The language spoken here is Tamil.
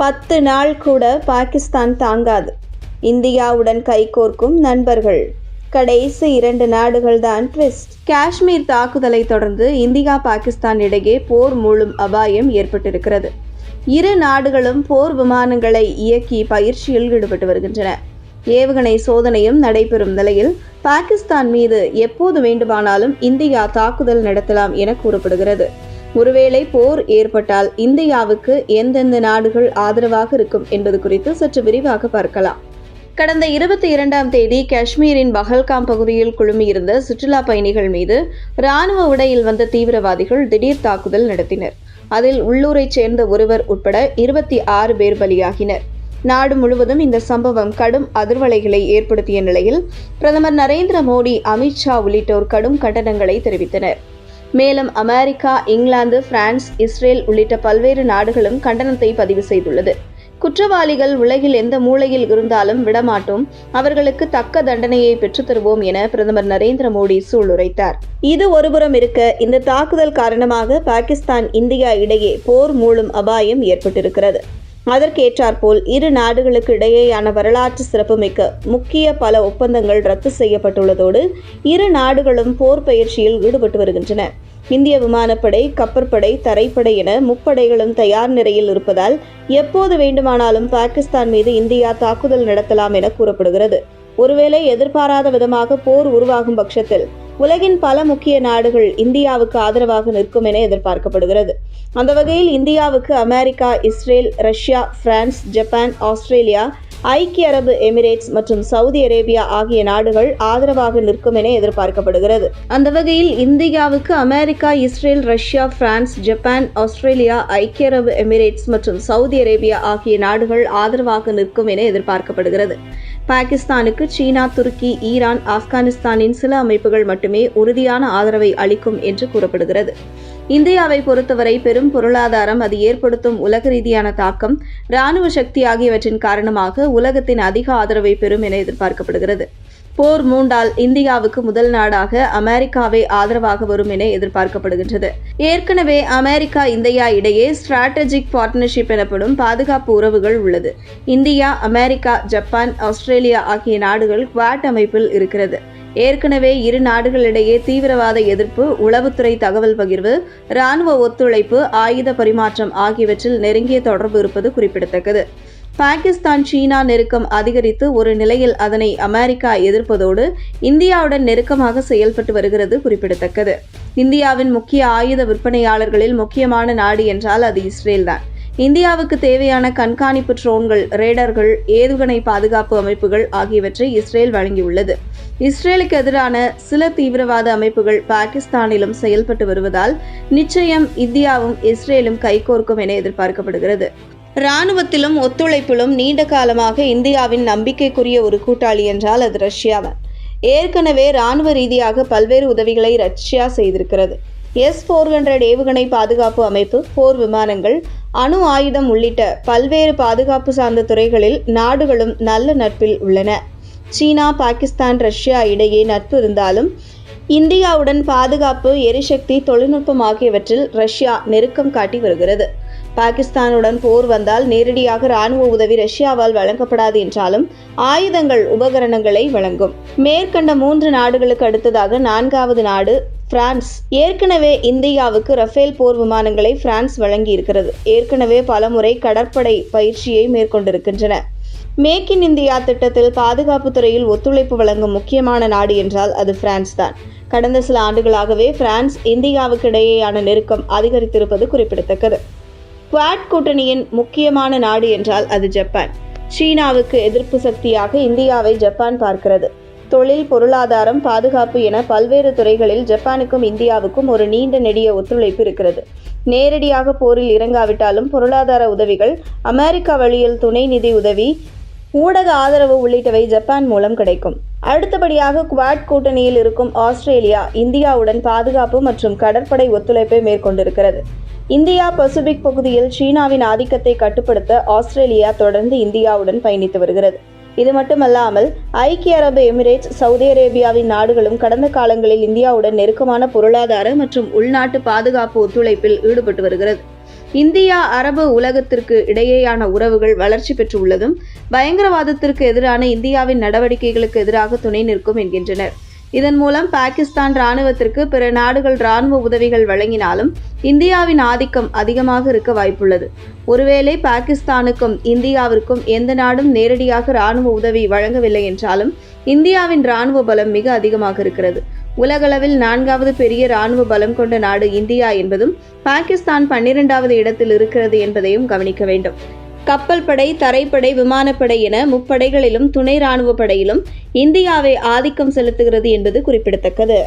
பத்து நாள் கூட பாகிஸ்தான் தாங்காது. இந்தியாவுடன் கைகோர்க்கும் நண்பர்கள். கடைசி இரண்டு நாடுகள் தான் ட்விஸ்ட். காஷ்மீர் தாக்குதலை தொடர்ந்து இந்தியா பாகிஸ்தான் இடையே போர் மூழும் அபாயம் ஏற்பட்டிருக்கிறது. இரு நாடுகளும் போர் விமானங்களை இயக்கி பயிற்சியில் ஈடுபட்டு வருகின்றன. ஏவுகணை சோதனையும் நடைபெறும் நிலையில் பாகிஸ்தான் மீது எப்போது வேண்டுமானாலும் இந்தியா தாக்குதல் நடத்தலாம் என கூறப்படுகிறது. ஒருவேளை போர் ஏற்பட்டால் இந்தியாவுக்கு எந்தெந்த நாடுகள் ஆதரவாக இருக்கும் என்பது குறித்து சற்று விரிவாக பார்க்கலாம். கடந்த இருபத்தி இரண்டாம் தேதி காஷ்மீரின் பஹல்காம் பகுதியில் குழுமியிருந்த சுற்றுலா பயணிகள் மீது ராணுவ உடையில் வந்த தீவிரவாதிகள் திடீர் தாக்குதல் நடத்தினர். அதில் உள்ளூரைச் சேர்ந்த ஒருவர் உட்பட இருபத்தி ஆறு பேர் பலியாகினர். நாடு முழுவதும் இந்த சம்பவம் கடும் அதிர்வலைகளை ஏற்படுத்திய நிலையில் பிரதமர் நரேந்திர மோடி அமித்ஷா உள்ளிட்டோர் கடும் கண்டனங்களை தெரிவித்தனர். மேலும் அமெரிக்கா இங்கிலாந்து பிரான்ஸ் இஸ்ரேல் உள்ளிட்ட பல்வேறு நாடுகளும் கண்டனத்தை பதிவு செய்துள்ளது. குற்றவாளிகள் உலகில் எந்த மூலையில் இருந்தாலும் விடமாட்டோம். அவர்களுக்கு தக்க தண்டனையை பெற்றுத்தருவோம் என பிரதமர் நரேந்திர மோடி சூளுரைத்தார். இது ஒருபுறம் இருக்க இந்த தாக்குதல் காரணமாக பாகிஸ்தான் இந்தியா இடையே போர் மூழும் அபாயம் ஏற்பட்டிருக்கிறது. அதற்கேற்றாற்போல் இரு நாடுகளுக்கு இடையேயான வரலாற்று சிறப்புமிக்க முக்கிய பல ஒப்பந்தங்கள் ரத்து செய்யப்பட்டுள்ளதோடு இரு நாடுகளும் போர் பயிற்சியில் ஈடுபட்டு வருகின்றன. இந்திய விமானப்படை கப்பற்படை தரைப்படை என முப்படைகளும் தயார் நிலையில் இருப்பதால் எப்போது வேண்டுமானாலும் பாகிஸ்தான் மீது இந்தியா தாக்குதல் நடத்தலாம் என கூறப்படுகிறது. ஒருவேளை எதிர்பாராத விதமாக போர் உருவாகும் பட்சத்தில் உலகின் பல முக்கிய நாடுகள் இந்தியாவுக்கு ஆதரவாக நிற்கும் என எதிர்பார்க்கப்படுகிறது. அந்த வகையில் இந்தியாவுக்கு America Israel Russia France Japan Australia ஐக்கிய அரபு எமிரேட்ஸ் மற்றும் சவுதி அரேபியா ஆகிய நாடுகள் ஆதரவாக நிற்கும் என எதிர்பார்க்கப்படுகிறது. அந்த வகையில் இந்தியாவுக்கு America Israel Russia France Japan Australia ஐக்கிய அரபு எமிரேட்ஸ் மற்றும் சவுதி அரேபியா ஆகிய நாடுகள் ஆதரவாக நிற்கும் என எதிர்பார்க்கப்படுகிறது. பாகிஸ்தானுக்கு சீனா துருக்கி ஈரான் ஆப்கானிஸ்தானின் சில அமைப்புகள் மட்டுமே உறுதியான ஆதரவை அளிக்கும் என்று கூறப்படுகிறது. இந்தியாவை பொறுத்தவரை பெரும் பொருளாதாரம் அது ஏற்படுத்தும் உலக ரீதியான தாக்கம் ராணுவ சக்தி ஆகியவற்றின் காரணமாக உலகத்தின் அதிக ஆதரவை பெறும் என எதிர்பார்க்கப்படுகிறது. போர் மூண்டால் இந்தியாவுக்கு முதல் நாடாக அமெரிக்காவே ஆதரவாக வரும் என எதிர்பார்க்கப்படுகின்றது. ஏற்கனவே அமெரிக்கா இந்தியா இடையே ஸ்ட்ராட்டஜிக் பார்ட்னர்ஷிப் எனப்படும் பாதுகாப்பு உறவுகள் உள்ளது. இந்தியா அமெரிக்கா ஜப்பான் ஆஸ்திரேலியா ஆகிய நாடுகள் குவாட் அமைப்பில் இருக்கிறது. ஏற்கனவே இரு நாடுகளிடையே தீவிரவாத எதிர்ப்பு உளவுத்துறை தகவல் பகிர்வு ராணுவ ஒத்துழைப்பு ஆயுத பரிமாற்றம் ஆகியவற்றில் நெருங்கிய தொடர்பு இருப்பது குறிப்பிடத்தக்கது. பாகிஸ்தான் சீனா நெருக்கம் அதிகரித்து ஒரு நிலையில் அதனை அமெரிக்கா எதிர்ப்பதோடு இந்தியாவுடன் நெருக்கமாக செயல்பட்டு வருகிறது குறிப்பிடத்தக்கது. இந்தியாவின் முக்கிய ஆயுத விற்பனையாளர்களில் முக்கியமான நாடு என்றால் அது இஸ்ரேல் தான். இந்தியாவுக்கு தேவையான கண்காணிப்பு ட்ரோன்கள் ரேடர்கள் ஏவுகணை பாதுகாப்பு அமைப்புகள் ஆகியவற்றை இஸ்ரேல் வழங்கியுள்ளது. இஸ்ரேலுக்கு எதிரான சில தீவிரவாத அமைப்புகள் பாகிஸ்தானிலும் செயல்பட்டு வருவதால் நிச்சயம் இந்தியாவும் இஸ்ரேலும் கைகோர்க்கும் என எதிர்பார்க்கப்படுகிறது. இராணுவத்திலும் ஒத்துழைப்பிலும் நீண்ட காலமாக இந்தியாவின் நம்பிக்கைக்குரிய ஒரு கூட்டாளி என்றால் அது ரஷ்யாதான் ஏற்கனவே இராணுவ ரீதியாக பல்வேறு உதவிகளை ரஷ்யா செய்திருக்கிறது. எஸ் ஃபோர் ஹண்ட்ரட் ஏவுகணை பாதுகாப்பு அமைப்பு போர் விமானங்கள் அணு ஆயுதம் உள்ளிட்ட பல்வேறு பாதுகாப்பு சார்ந்த துறைகளில் நாடுகளும் நல்ல நட்பில் உள்ளன. சீனா பாகிஸ்தான் ரஷ்யா இடையே நட்பு இருந்தாலும் இந்தியாவுடன் பாதுகாப்பு எரிசக்தி தொழில்நுட்பம் ஆகியவற்றில் ரஷ்யா நெருக்கம் காட்டி வருகிறது. பாகிஸ்தானுடன் போர் வந்தால் நேரடியாக ராணுவ உதவி ரஷ்யாவால் வழங்கப்படாது என்றாலும் ஆயுதங்கள் உபகரணங்களை வழங்கும். மேற்கண்ட மூன்று நாடுகளுக்கு அடுத்ததாக நான்காவது நாடு பிரான்ஸ். ஏற்கனவே இந்தியாவுக்கு ரஃபேல் போர் விமானங்களை பிரான்ஸ் வழங்கி இருக்கிறது ஏற்கனவே பலமுறை கடற்படை பயிற்சியை மேற்கொண்டிருக்கின்றன. மேக் இன் இந்தியா திட்டத்தில் பாதுகாப்பு துறையில் ஒத்துழைப்பு வழங்கும் முக்கியமான நாடு என்றால் அது பிரான்ஸ் தான். கடந்த சில ஆண்டுகளாகவே பிரான்ஸ் இந்தியாவுக்கு இடையேயான நெருக்கம் அதிகரித்திருப்பது குறிப்பிடத்தக்கது. குவாட் கூட்டணியின் முக்கியமான நாடு என்றால் அது ஜப்பான். சீனாவுக்கு எதிர்ப்பு சக்தியாக இந்தியாவை ஜப்பான் பார்க்கிறது. தொழில் பொருளாதாரம் பாதுகாப்பு என பல்வேறு துறைகளில் ஜப்பானுக்கும் இந்தியாவுக்கும் ஒரு நீண்ட நெடிய ஒத்துழைப்பு இருக்கிறது. நேரடியாக போரில் இறங்காவிட்டாலும் பொருளாதார உதவிகள் அமெரிக்கா வழியில் துணை நிதி உதவி ஊடக ஆதரவு உள்ளிட்டவை ஜப்பான் மூலம் கிடைக்கும். அடுத்தபடியாக குவாட் கூட்டணியில் இருக்கும் ஆஸ்திரேலியா இந்தியாவுடன் பாதுகாப்பு மற்றும் கடற்படை ஒத்துழைப்பை மேற்கொண்டிருக்கிறது. இந்தியா பசிபிக் பகுதியில் சீனாவின் ஆதிக்கத்தை கட்டுப்படுத்த ஆஸ்திரேலியா தொடர்ந்து இந்தியாவுடன் பயணித்து வருகிறது. இது மட்டுமல்லாமல் ஐக்கிய அரபு எமிரேட்ஸ் சவுதி அரேபியாவின் நாடுகளும் கடந்த காலங்களில் இந்தியாவுடன் நெருக்கமான பொருளாதார மற்றும் உள்நாட்டு பாதுகாப்பு ஒத்துழைப்பில் ஈடுபட்டு வருகிறது. இந்தியா அரபு உலகத்திற்கு இடையேயான உறவுகள் வளர்ச்சி பெற்றுள்ளதும் பயங்கரவாதத்திற்கு எதிரான இந்தியாவின் நடவடிக்கைகளுக்கு எதிராக துணை நிற்கும் என்கின்றனர். இதன் மூலம் பாகிஸ்தான் ராணுவத்திற்கு பிற நாடுகள் ராணுவ உதவிகள் வழங்கினாலும் இந்தியாவின் ஆதிக்கம் அதிகமாக இருக்க வாய்ப்புள்ளது. ஒருவேளை பாகிஸ்தானுக்கும் இந்தியாவிற்கும் எந்த நாடும் நேரடியாக ராணுவ உதவி வழங்கவில்லை என்றாலும் இந்தியாவின் ராணுவ பலம் மிக அதிகமாக இருக்கிறது. உலகளவில் நான்காவது பெரிய ராணுவ பலம் கொண்ட நாடு இந்தியா என்பதும் பாகிஸ்தான் பன்னிரெண்டாவது இடத்தில் இருக்கிறது என்பதையும் கவனிக்க வேண்டும். கப்பல் படை தரைப்படை விமானப்படை என முப்படைகளிலும் துணை ராணுவ படையிலும் இந்தியாவை ஆதிக்கம் செலுத்துகிறது என்பது குறிப்பிடத்தக்கது.